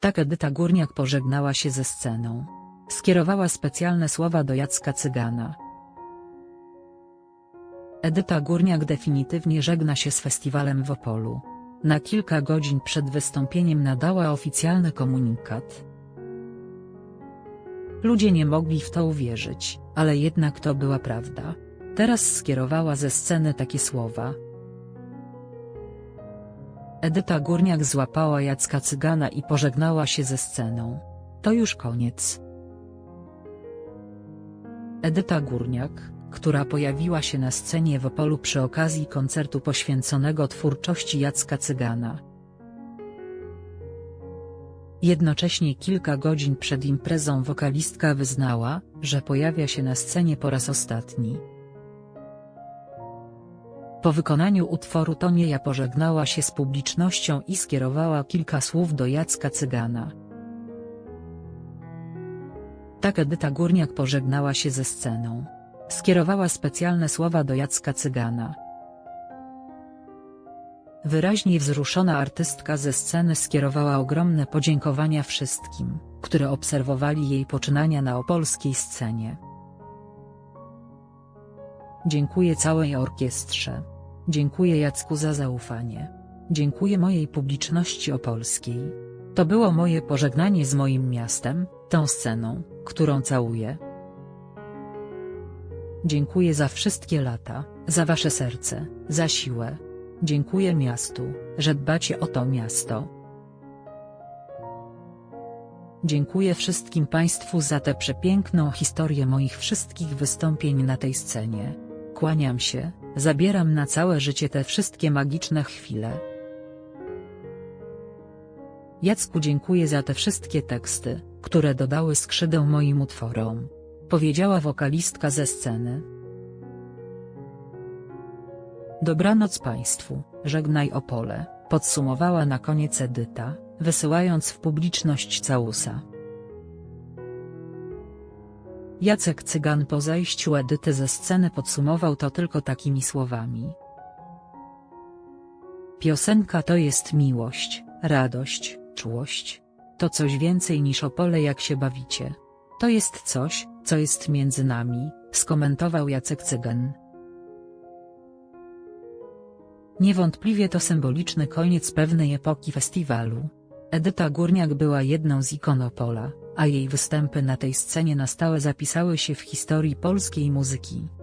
Tak Edyta Górniak pożegnała się ze sceną. Skierowała specjalne słowa do Jacka Cygana. Edyta Górniak definitywnie żegna się z festiwalem w Opolu. Na kilka godzin przed wystąpieniem nadała oficjalny komunikat. Ludzie nie mogli w to uwierzyć, ale jednak to była prawda. Teraz skierowała ze sceny takie słowa. Edyta Górniak złapała Jacka Cygana i pożegnała się ze sceną. To już koniec. Edyta Górniak, która pojawiła się na scenie w Opolu przy okazji koncertu poświęconego twórczości Jacka Cygana. Jednocześnie kilka godzin przed imprezą wokalistka wyznała, że pojawia się na scenie po raz ostatni. Po wykonaniu utworu Tonieja pożegnała się z publicznością i skierowała kilka słów do Jacka Cygana. Tak Edyta Górniak pożegnała się ze sceną. Skierowała specjalne słowa do Jacka Cygana. Wyraźnie wzruszona artystka ze sceny skierowała ogromne podziękowania wszystkim, które obserwowali jej poczynania na opolskiej scenie. Dziękuję całej orkiestrze. Dziękuję Jacku za zaufanie. Dziękuję mojej publiczności opolskiej. To było moje pożegnanie z moim miastem, tą sceną, którą całuję. Dziękuję za wszystkie lata, za wasze serce, za siłę. Dziękuję miastu, że dbacie o to miasto. Dziękuję wszystkim Państwu za tę przepiękną historię moich wszystkich wystąpień na tej scenie. Kłaniam się, zabieram na całe życie te wszystkie magiczne chwile. Jacku dziękuję za te wszystkie teksty, które dodały skrzydeł moim utworom. Powiedziała wokalistka ze sceny. Dobranoc Państwu, żegnaj Opole, podsumowała na koniec Edyta, wysyłając w publiczność całusa. Jacek Cygan po zajściu Edyty ze sceny podsumował to tylko takimi słowami. Piosenka to jest miłość, radość, czułość. To coś więcej niż Opole jak się bawicie. To jest coś, co jest między nami, skomentował Jacek Cygan. Niewątpliwie to symboliczny koniec pewnej epoki festiwalu. Edyta Górniak była jedną z ikon Opola, a jej występy na tej scenie na stałe zapisały się w historii polskiej muzyki.